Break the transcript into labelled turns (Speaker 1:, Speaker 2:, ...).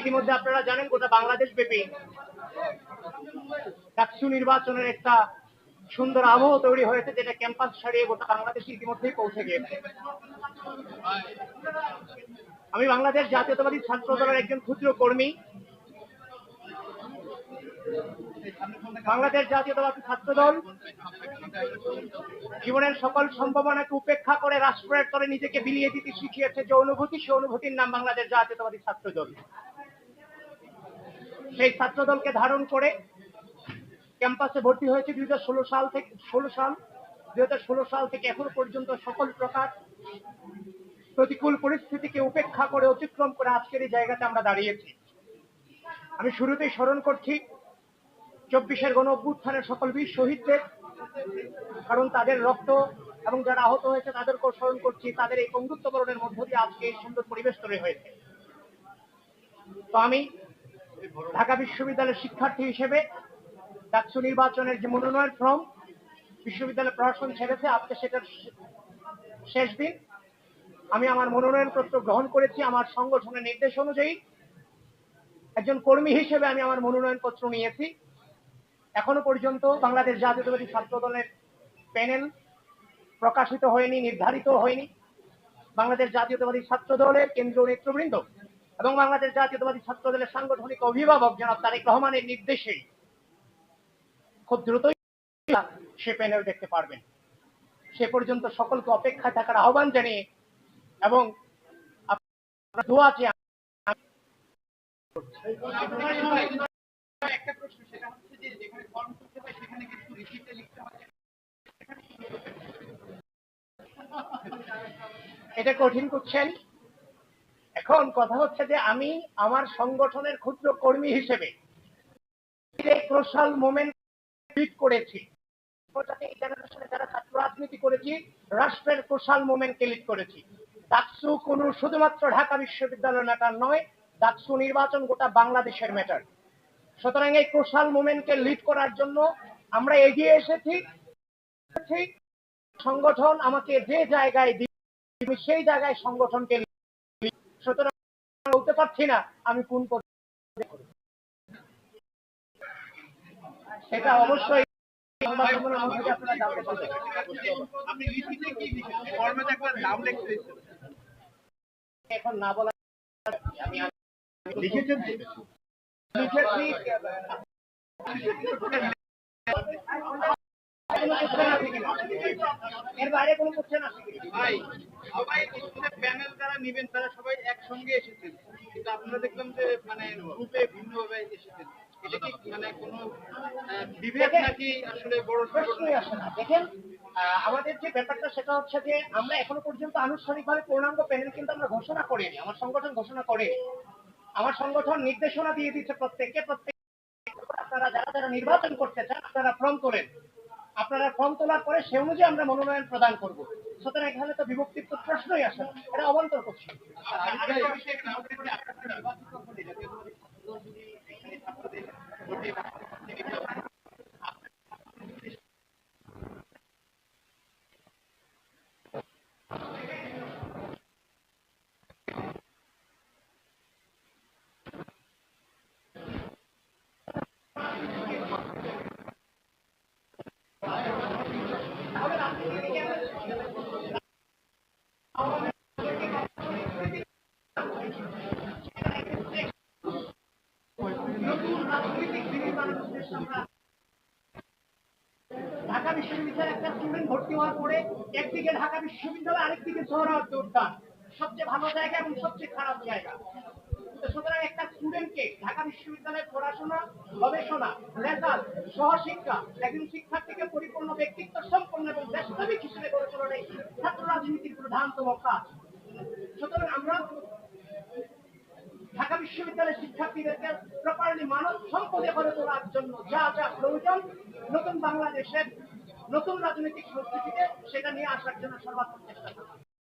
Speaker 1: ইতিমধ্যে আপনারা জানেন গোটা বাংলাদেশ ব্যাপী ডাকসু নির্বাচনের একটা সুন্দর আবহ তৈরি হয়েছে, যেটা ক্যাম্পাস ছাড়িয়ে গোটা বাংলাদেশ ইতিমধ্যেই পৌঁছে গিয়েছে। আমি বাংলাদেশ জাতীয়তাবাদী ছাত্র দলের একজন ক্ষুদ্র কর্মী। বাংলাদেশ জাতীয়তাবাদী ছাত্র দল জীবনের সকল সম্ভাবনাকে উপেক্ষা করে রাষ্ট্রের তরে নিজেকে বিলিয়ে দিতে শিখিয়েছে যে অনুভূতি, সে অনুভূতির নাম বাংলাদেশ জাতীয়তাবাদী ছাত্র দল সেই ছাত্র দলকে ধারণ করে ক্যাম্পাসে ভর্তি হয়েছে দুই হাজার ষোলো সাল থেকে ষোলো সাল, দুই হাজার ষোলো সাল থেকে এখন পর্যন্ত সকল প্রকার প্রতিকূল পরিস্থিতিকে উপেক্ষা করে অতিক্রম করে আজকের এই জায়গাতে আমরা দাঁড়িয়েছি। আমি শুরুতেই স্মরণ করছি চব্বিশের গণ অভ্যুত্থানের সকল বীর শহীদদের, কারণ তাদের রক্ত এবং যারা আহত হয়েছে তাদেরকেও স্মরণ করছি, তাদের এই বন্ধুত্ব বরণের মধ্য দিয়ে আজকে এই সুন্দর পরিবেশ তৈরি হয়েছে। তো আমি ঢাকা বিশ্ববিদ্যালয়ের শিক্ষার্থী হিসেবে ডাকসু নির্বাচনের যে মনোনয়ন ফর্ম বিশ্ববিদ্যালয় প্রশাসন ছেড়েছে, আজকে সেটার শেষ দিন। আমি আমার মনোনয়ন পত্র গ্রহণ করেছি, আমার সংগঠনের নির্দেশ অনুযায়ী। একজন কর্মী হিসেবে আমি আমার মনোনয়ন পত্র নিয়েছি। এখনও পর্যন্ত বাংলাদেশ জাতীয়তাবাদী ছাত্র দলের প্যানেল প্রকাশিত হয়নি, নির্ধারিত হয়নি। বাংলাদেশ জাতীয়তাবাদী ছাত্র দলের কেন্দ্রীয় নেতৃবৃন্দ এবং বাংলাদেশ জাতীয়তাবাদী ছাত্র দলের সাংগঠনিক অভিভাবক জনাব তারেক রহমানের নির্দেশে খুব দ্রুতই সে প্যানেল দেখতে পারবেন। সে পর্যন্ত সকলকে অপেক্ষায় থাকার আহ্বান জানিয়ে এবং দোয়া চেয়ে
Speaker 2: একটা
Speaker 1: এটা কঠিন করছেন এখন কথা হচ্ছে যে আমি আমার সংগঠনের ক্ষুদ্র কর্মী হিসেবে করেছি। রাজনীতি করেছি, রাষ্ট্রের ক্রোশাল মোমেন্টকে লিড করেছি। ডাকসু কোন শুধুমাত্র ঢাকা বিশ্ববিদ্যালয় ম্যাটার নয়, ডাকসু নির্বাচন গোটা বাংলাদেশের ম্যাটার সুতরাং এই ক্রোশাল মোমেন্টকে লিড করার জন্য আমরা এগিয়ে এসেছি। সংগঠন আমাকে যে জায়গায় দিবে আমি সেই জায়গায় সংগঠনকে সুতরাং বলতে পারছি না আমি কোন। সেটা অবশ্যই এখন না বলা আমি
Speaker 2: লিখেছেন
Speaker 1: এর বাইরে কোনো কোশ্চেন আছে
Speaker 2: ভাই সবাই প্যানেল যারা নেবেন তারা সবাই একসঙ্গে এসেছেন। কিন্তু আপনারা দেখলাম যে মানে গ্রুপে ভিন্নভাবে এসেছেন। এটা কি মানে কোনো বিভেদ নাকি আসলে বড়
Speaker 1: প্রশ্নই আসে না। দেখেন আমাদের যে ব্যাপারটা সেটা হচ্ছে যে আমরা এখনও পর্যন্ত আনুষ্ঠানিকভাবে পূর্ণাঙ্গ প্যানেল কিন্তু আমরা ঘোষণা করিনি। আমার সংগঠন ঘোষণা করেনি। আমার সংগঠন নির্দেশনা দিয়ে দিচ্ছে প্রত্যেককে, প্রত্যেক আপনারা যারা যারা নির্বাচন করতে চান, আপনারা ফর্ম তোলেন। আপনারা ফর্ম তোলার পরে সে অনুযায়ী আমরা মনোনয়ন প্রদান করব। সুতরাং এখানে তো বিভক্তির তো প্রশ্নই আসে না, এটা অবান্তর করছি
Speaker 2: আরেকটা বিষয় এখানে আমাদের করে আপনারা নির্বাচিত হলে জাতীয়তাবাদী ছাত্র দল যদি এখানে ছাত্রদের ভোটে
Speaker 1: ঢাকা বিশ্ববিদ্যালয়ে একটা স্টুডেন্ট ভর্তি হওয়ার পরে একদিকে ঢাকা বিশ্ববিদ্যালয়, আরেকদিকে সোহরাওয়ার্দী উদ্যান। সবচেয়ে ভালো জায়গা এবং সবচেয়ে খারাপ জায়গা। সুতরাং একটা স্টুডেন্টকে ঢাকা বিশ্ববিদ্যালয়ে পড়াশোনা, গবেষণা, রেজাল্ট, সহশিক্ষা, একজন শিক্ষার্থীকে পরিপূর্ণ ব্যক্তিত্ব, সম্পন্ন এবং দেশপ্রেমিক হিসেবে গড়ে তোলার ছাত্র রাজনীতির প্রধানতম কাজ। সুতরাং আমরা ঢাকা বিশ্ববিদ্যালয়ের শিক্ষার্থীদেরকে প্রপারলি মানব সম্পদে করে তোলার জন্য যা যা প্রয়োজন, নতুন বাংলাদেশের নতুন রাজনৈতিক সংস্কৃতিতে সেটা নিয়ে আসার জন্য সর্বাত্মক